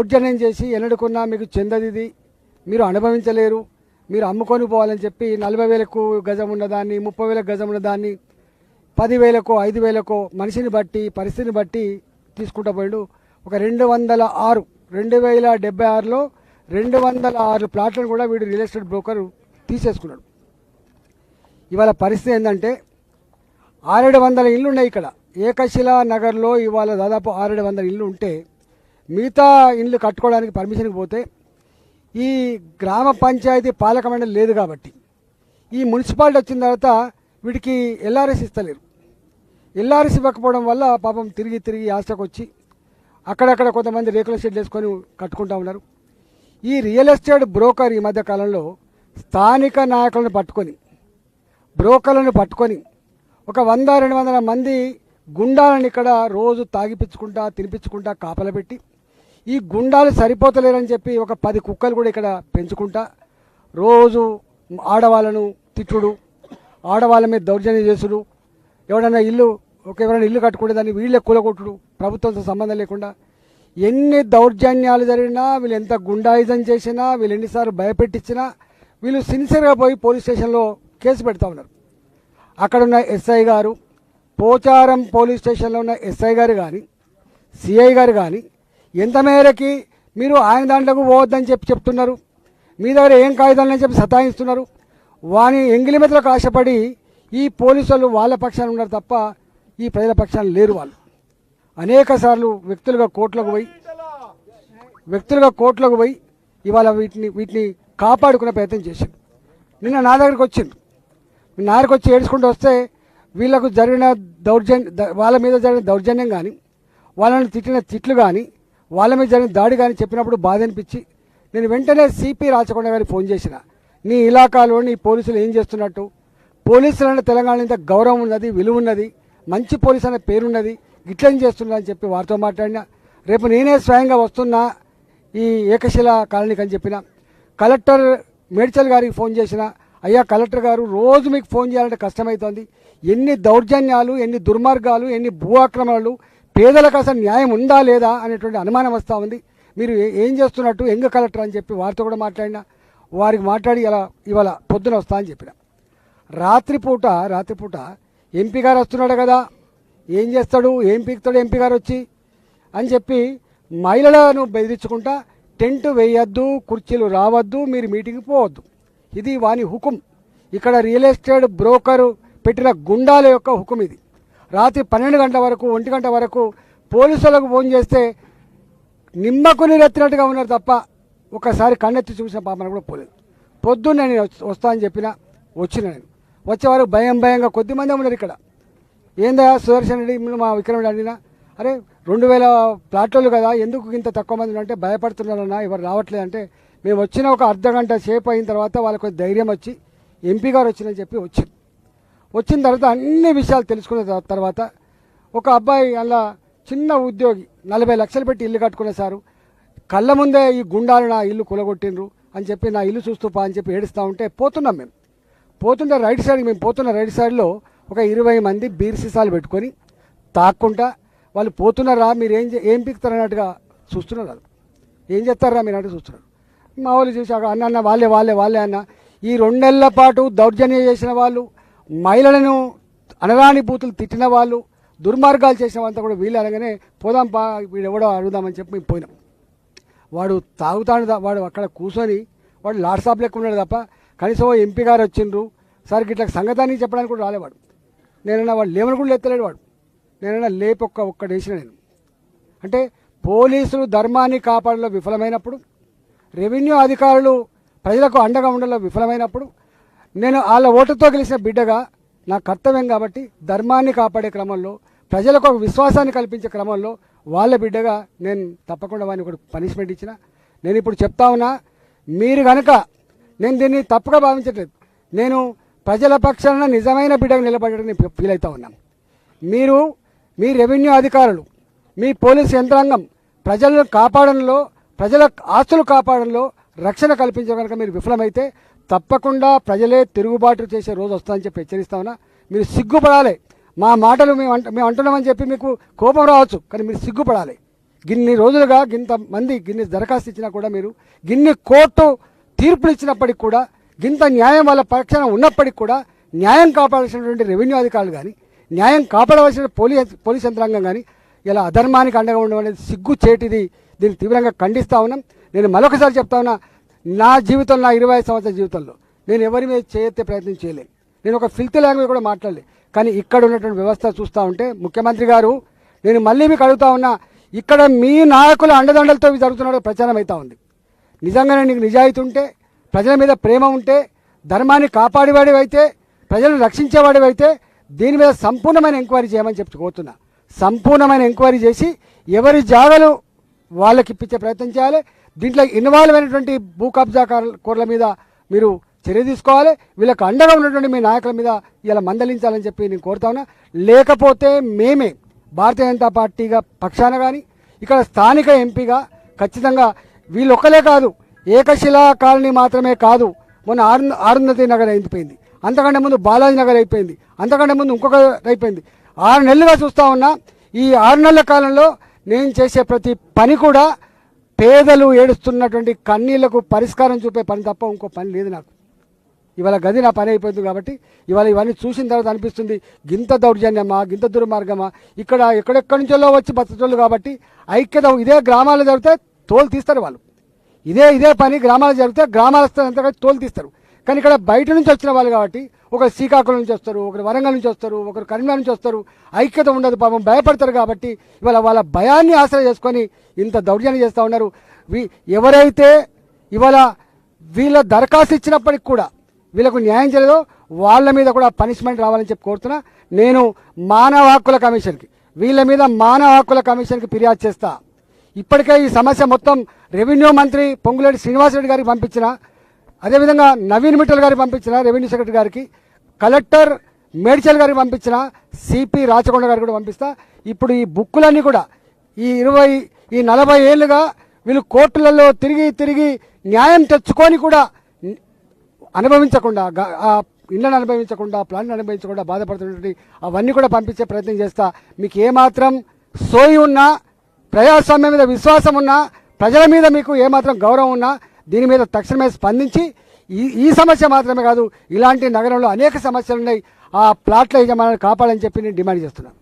ఉడ్జనం చేసి ఎన్నడుకున్నా మీకు చెందదిది. మీరు అనుభవించలేరు. మీరు అమ్ముకొని పోవాలని చెప్పి నలభై వేలకు గజం ఉన్నదాన్ని ముప్పై వేలకు గజం ఉన్నదాన్ని పదివేలకో ఐదు వేలకో మనిషిని బట్టి పరిస్థితిని బట్టి తీసుకుంటూ పోయిండు. ఒక రెండు వందల ఆరు రెండు వేల డెబ్బై ఆరులో రెండు వందల ఆరు ప్లాట్లను కూడా వీడు రియల్ ఎస్టేట్ బ్రోకర్ తీసేసుకున్నాడు. ఇవాళ పరిస్థితి ఏంటంటే ఆరేడు వందల ఇళ్ళు ఉన్నాయి ఇక్కడ. ఏకశిలా నగర్లో ఇవాళ దాదాపు ఆరేడు వందల ఇళ్ళు ఉంటే మిగతా ఇండ్లు కట్టుకోవడానికి పర్మిషన్కి పోతే ఈ గ్రామ పంచాయతీ పాలక మండలి లేదు కాబట్టి. ఈ మున్సిపాలిటీ వచ్చిన తర్వాత వీటికి ఎల్ఆర్ఎస్ ఇస్తలేరు. ఎల్ఆర్ఎస్ ఇవ్వకపోవడం వల్ల పాపం తిరిగి తిరిగి ఆశకు వచ్చి అక్కడక్కడ కొంతమంది రేకుల షెడ్లు వేసుకొని కట్టుకుంటా ఉన్నారు. ఈ రియల్ ఎస్టేట్ బ్రోకర్ ఈ మధ్య కాలంలో స్థానిక నాయకులను పట్టుకొని బ్రోకర్లను పట్టుకొని ఒక వంద రెండు వందల మంది గుండాలను ఇక్కడ రోజు తాగిపించుకుంటా తినిపించుకుంటా కాపల పెట్టి ఈ గుండాలు సరిపోతలేరని చెప్పి ఒక పది కుక్కలు కూడా ఇక్కడ పెంచుకుంటా రోజు ఆడవాళ్ళను తిట్టుడు ఆడవాళ్ళ మీద దౌర్జన్యం చేసుడు ఎవడన్నా ఇల్లు ఒక ఎవరైనా ఇల్లు కట్టుకుంటే దాన్ని వీళ్ళే కూలగొట్టుడు ప్రభుత్వంతో సంబంధం లేకుండా ఎన్ని దౌర్జన్యాలు జరిగినా వీళ్ళు ఎంత గుండాయిజం చేసినా వీళ్ళు ఎన్నిసార్లు భయపెట్టించినా వీళ్ళు సిన్సియర్గా పోయి పోలీస్ స్టేషన్లో కేసు పెడతా ఉన్నారు. అక్కడున్న ఎస్ఐ గారు పోచారం పోలీస్ స్టేషన్లో ఉన్న ఎస్ఐ గారు కానీ సిఐ గారు కానీ ఎంత మేరకి మీరు ఆయన దాంట్లోకి పోవద్దని చెప్పి చెప్తున్నారు. మీ దగ్గర ఏం కాగితాలని చెప్పి సతాయిస్తున్నారు. వాని ఎంగిలిమెతలకు ఆశపడి ఈ పోలీసు వాళ్ళు వాళ్ళ పక్షాన ఉన్నారు తప్ప ఈ ప్రజల పక్షాన లేరు వాళ్ళు. అనేక సార్లు వ్యక్తులుగా కోర్టులకు పోయి వ్యక్తులుగా కోర్టులకు పోయి ఇవాళ వీటిని వీటిని కాపాడుకునే ప్రయత్నం చేశారు. నిన్న నా దగ్గరికి వచ్చింది నా దగ్గరికి వచ్చి ఏడ్చుకుంటూ వస్తే వీళ్ళకు జరిగిన దౌర్జన్య వాళ్ళ మీద జరిగిన దౌర్జన్యం కానీ వాళ్ళని తిట్టిన తిట్లు కానీ వాళ్ళ మీద జరిగిన దాడి కానీ చెప్పినప్పుడు బాధ అనిపించి నేను వెంటనే సిపి రాచకొండ గారికి ఫోన్ చేసిన. నీ ఇలాకాలో నీ పోలీసులు ఏం చేస్తున్నట్టు? పోలీసులు తెలంగాణ ఇంత గౌరవం ఉన్నది విలువ ఉన్నది మంచి పోలీస్ అనే పేరున్నది గిట్లని చేస్తున్నారని చెప్పి వారితో మాట్లాడినా. రేపు నేనే స్వయంగా వస్తున్నా ఈ ఏకశిల కాలనీకి అని చెప్పిన. కలెక్టర్ మేడ్చల్ గారికి ఫోన్ చేసిన. అయ్యా కలెక్టర్ గారు రోజు మీకు ఫోన్ చేయాలంటే కష్టమవుతోంది ఎన్ని దౌర్జన్యాలు ఎన్ని దుర్మార్గాలు ఎన్ని భూ ఆక్రమణలు పేదలకు అసలు న్యాయం ఉందా లేదా అనేటువంటి అనుమానం వస్తూ ఉంది. మీరు ఏం చేస్తున్నట్టు ఎంగ కలెక్టర్ అని చెప్పి వారితో కూడా మాట్లాడినా వారికి మాట్లాడి ఇలా ఇవాళ పొద్దున వస్తా అని చెప్పిన. రాత్రిపూట రాత్రిపూట ఎంపీ గారు వస్తున్నాడు కదా ఏం చేస్తాడు ఏం పీకుతాడు ఎంపీ గారు వచ్చి అని చెప్పి మహిళలను బెదిరించుకుంటా టెంట్ వేయొద్దు కుర్చీలు రావద్దు మీరు మీటింగ్కి పోవద్దు. ఇది వాని హుకుం. ఇక్కడ రియల్ ఎస్టేట్ బ్రోకరు పెట్టిన గుండాల యొక్క హుకుం ఇది. రాత్రి పన్నెండు గంటల వరకు ఒంటి గంట వరకు పోలీసులకు ఫోన్ చేస్తే నిమ్మకుని రెత్తినట్టుగా ఉన్నారు తప్ప ఒకసారి కన్నెత్తి చూసిన పాపన కూడా పోలేదు. పొద్దున్న నేను వస్తా అని చెప్పిన వచ్చిన నేను. వచ్చేవారు భయం భయంగా కొద్ది మంది ఉన్నారు ఇక్కడ. ఏందా సుదర్శన్ రెడ్డి మా విక్రమ్ రెడ్డి అడిగినా అరే రెండు వేల ప్లాట్లు కదా ఎందుకు ఇంత తక్కువ మంది ఉన్నారు? అంటే భయపడుతున్నారన్నా ఎవరు రావట్లేదు అంటే మేము వచ్చిన ఒక అర్ధ గంట సేపు అయిన తర్వాత వాళ్ళకు ధైర్యం వచ్చి ఎంపీ గారు వచ్చిందని చెప్పి వచ్చింది. వచ్చిన తర్వాత అన్ని విషయాలు తెలుసుకున్న తర్వాత ఒక అబ్బాయి అలా చిన్న ఉద్యోగి నలభై లక్షలు పెట్టి ఇల్లు కట్టుకునే సారు కళ్ళ ముందే ఈ గుండాలు నా ఇల్లు కులగొట్టిండ్రు అని చెప్పి నా ఇల్లు చూస్తూ పా అని చెప్పి ఏడుస్తూ ఉంటే పోతున్నాం మేము. పోతుంటే రైట్ సైడ్ మేము పోతున్న రైట్ సైడ్లో ఒక ఇరవై మంది బీర్ సీసాలు పెట్టుకొని తాక్కుంటా వాళ్ళు పోతున్నారా మీరు ఏం చే- ఏం పిక్తారు అన్నట్టుగా చూస్తున్నారు ఏం చేస్తారా మీరు అంటే చూస్తున్నారు. మా వాళ్ళు చూసాక అన్న అన్న వాళ్ళే వాళ్ళే వాళ్ళే అన్న. ఈ రెండేళ్ళ పాటు దౌర్జన్యం చేసిన వాళ్ళు మహిళలను అనరాని బూతులు తిట్టిన వాళ్ళు దుర్మార్గాలు చేసిన వాళ్ళంతా కూడా వీళ్ళు అనగానే పోదాం పా వీడు ఎవడో అడుగుదామని చెప్పి మేము పోయినాం. వాడు తాగుతాడు వాడు అక్కడ కూర్చొని వాడు లాడ్ లెక్క ఉన్నాడు తప్ప కనీసం ఎంపీ గారు వచ్చిండ్రు. సార్ ఇట్లా సంగతాన్ని చెప్పడానికి కూడా రాలేవాడు. నేనన్నా వాడు లేవని కూడా లేతలేడు వాడు. నేనన్నా లేపు ఒక్క నేను. అంటే పోలీసులు ధర్మాన్ని కాపాడలో విఫలమైనప్పుడు రెవెన్యూ అధికారులు ప్రజలకు అండగా ఉండడంలో విఫలమైనప్పుడు నేను వాళ్ళ ఓటుతో గెలిచిన బిడ్డగా నా కర్తవ్యం కాబట్టి ధర్మాన్ని కాపాడే క్రమంలో ప్రజలకు ఒక విశ్వాసాన్ని కల్పించే క్రమంలో వాళ్ళ బిడ్డగా నేను తప్పకుండా వాడిని ఒకటి పనిష్మెంట్ ఇచ్చిన. నేను ఇప్పుడు చెప్తా ఉన్నా మీరు కనుక నేను దీన్ని తప్పుగా భావించట్లేదు. నేను ప్రజల పక్షాన నిజమైన బిడ్డగా నిలబడని ఫీల్ అవుతా ఉన్నాను మీరు మీ రెవెన్యూ అధికారులు మీ పోలీస్ యంత్రాంగం ప్రజలను కాపాడంలో ప్రజల ఆస్తులు కాపాడంలో రక్షణ కల్పించే కనుక మీరు విఫలమైతే తప్పకుండా ప్రజలే తిరుగుబాటు చేసే రోజు వస్తుందని చెప్పి హెచ్చరిస్తామన్నా. మీరు సిగ్గుపడాలి. మా మాటలు మేము అంట మేము అంటున్నామని చెప్పి మీకు కోపం రావచ్చు కానీ మీరు సిగ్గుపడాలి. గిన్ని రోజులుగా గింత మంది గిన్ని దరఖాస్తు ఇచ్చినా కూడా మీరు గిన్ని కోర్టు తీర్పులు ఇచ్చినప్పటికి కూడా గింత న్యాయం వాళ్ళ పక్షాన ఉన్నప్పటికి కూడా న్యాయం కాపాడాల్సినటువంటి రెవెన్యూ అధికారులు కానీ న్యాయం కాపాడవలసిన పోలీస్ పోలీస్ యంత్రాంగం కానీ ఇలా అధర్మానికి అండగా ఉండడం అనేది సిగ్గు చేటిది దీన్ని తీవ్రంగా ఖండిస్తా ఉన్నాం. నేను మరొకసారి చెప్తా ఉన్నా నా జీవితంలో నా ఇరవై ఐదు సంవత్సరాల జీవితంలో నేను ఎవరి మీద చేయెత్తే ప్రయత్నం చేయలేదు నేను ఒక ఫిల్త్ లాంగ్వేజ్ కూడా మాట్లాడలేదు కానీ ఇక్కడ ఉన్నటువంటి వ్యవస్థ చూస్తూ ఉంటే ముఖ్యమంత్రి గారు నేను మళ్ళీ మీకు అడుగుతా ఉన్నా ఇక్కడ మీ నాయకుల అండదండలతో జరుగుతున్నాడు ప్రచారం అవుతా ఉంది. నిజంగానే నీకు నిజాయితీ ఉంటే ప్రజల మీద ప్రేమ ఉంటే ధర్మాన్ని కాపాడేవాడివైతే ప్రజలను రక్షించేవాడివైతే దీని మీద సంపూర్ణమైన ఎంక్వైరీ చేయమని చెప్పి కోరుతున్నా. సంపూర్ణమైన ఎంక్వైరీ చేసి ఎవరి జాగలు వాళ్ళకి ఇప్పించే ప్రయత్నం చేయాలి. దీంట్లో ఇన్వాల్వ్ అయినటువంటి భూ కబ్జాకారుల మీద మీరు చర్య తీసుకోవాలి. వీళ్ళకి అండగా ఉన్నటువంటి మీ నాయకుల మీద ఇలా మందలించాలని చెప్పి నేను కోరుతా ఉన్నా. లేకపోతే మేమే భారతీయ జనతా పార్టీగా పక్షాన కానీ ఇక్కడ స్థానిక ఎంపీగా ఖచ్చితంగా వీళ్ళు ఒక్కలే కాదు ఏకశిలా కాలనీ మాత్రమే కాదు మొన్న ఆరు ఆరుంధతి నగర్ అయిపోయింది. అంతకంటే ముందు బాలాజీ నగర్ అయిపోయింది. అంతకంటే ముందు ఇంకొక అయిపోయింది. ఆరు నెలలుగా చూస్తా ఉన్నా ఈ ఆరు నెలల కాలంలో నేను చేసే ప్రతి పని కూడా పేదలు ఏడుస్తున్నటువంటి కన్నీళ్ళకు పరిష్కారం చూపే పని తప్ప ఇంకో పని లేదు నాకు. ఇవాళ గది నా పని అయిపోతుంది కాబట్టి ఇవాళ ఇవన్నీ చూసిన తర్వాత అనిపిస్తుంది గింత దౌర్జన్యమా గింత దుర్మార్గమా? ఇక్కడ ఎక్కడెక్కడి నుంచో వచ్చి బతచోళ్ళు కాబట్టి ఐక్యత ఇదే గ్రామాల్లో జరిగితే తోలు తీస్తారు వాళ్ళు. ఇదే ఇదే పని గ్రామాలు జరిగితే గ్రామాలంతా తోలు తీస్తారు. కానీ ఇక్కడ బయట నుంచి వచ్చిన వాళ్ళు కాబట్టి ఒకరు శ్రీకాకుళం నుంచి వస్తారు ఒకరు వరంగల్ నుంచి వస్తారు ఒకరు కరీంనగర్ నుంచి వస్తారు. ఐక్యత ఉండదు పాపం భయపడతారు కాబట్టి ఇవాళ వాళ్ళ భయాన్ని ఆశ్రయ చేసుకొని ఇంత దౌర్జన్యం చేస్తూ ఉన్నారు. వీ ఎవరైతే ఇవాళ వీళ్ళ దరఖాస్తు ఇచ్చినప్పటికి కూడా వీళ్ళకు న్యాయం చేయలేదో వాళ్ళ మీద కూడా పనిష్మెంట్ రావాలని చెప్పి కోరుతున్నా. నేను మానవ హక్కుల కమిషన్కి వీళ్ళ మీద మానవ హక్కుల కమిషన్కి ఫిర్యాదు చేస్తా. ఇప్పటికే ఈ సమస్య మొత్తం రెవెన్యూ మంత్రి పొంగులేటి శ్రీనివాసరెడ్డి గారికి పంపించిన అదేవిధంగా నవీన్ మిట్టల్ గారికి పంపించిన రెవెన్యూ సెక్రటరీ గారికి కలెక్టర్ మేడ్చల్ గారికి పంపించిన సిపి రాచకొండ గారికి కూడా పంపిస్తా. ఇప్పుడు ఈ బుక్కులన్నీ కూడా ఈ ఇరవై ఈ నలభై ఏళ్ళుగా వీళ్ళు కోర్టులలో తిరిగి తిరిగి న్యాయం తెచ్చుకొని కూడా అనుభవించకుండా ఇళ్ళను అనుభవించకుండా ప్లాన్ అనుభవించకుండా బాధపడుతున్నటువంటి అవన్నీ కూడా పంపించే ప్రయత్నం చేస్తా. మీకు ఏమాత్రం సోయి ఉన్నా ప్రజాస్వామ్యం మీద విశ్వాసం ఉన్నా ప్రజల మీద మీకు ఏమాత్రం గౌరవం ఉన్నా దీని మీద తక్షణమే స్పందించి ఈ ఈ సమస్య మాత్రమే కాదు ఇలాంటి నగరంలో అనేక సమస్యలు ఉన్నాయి ఆ ప్లాట్ల యజమానులు కాపాడని చెప్పి నేను డిమాండ్ చేస్తున్నాను.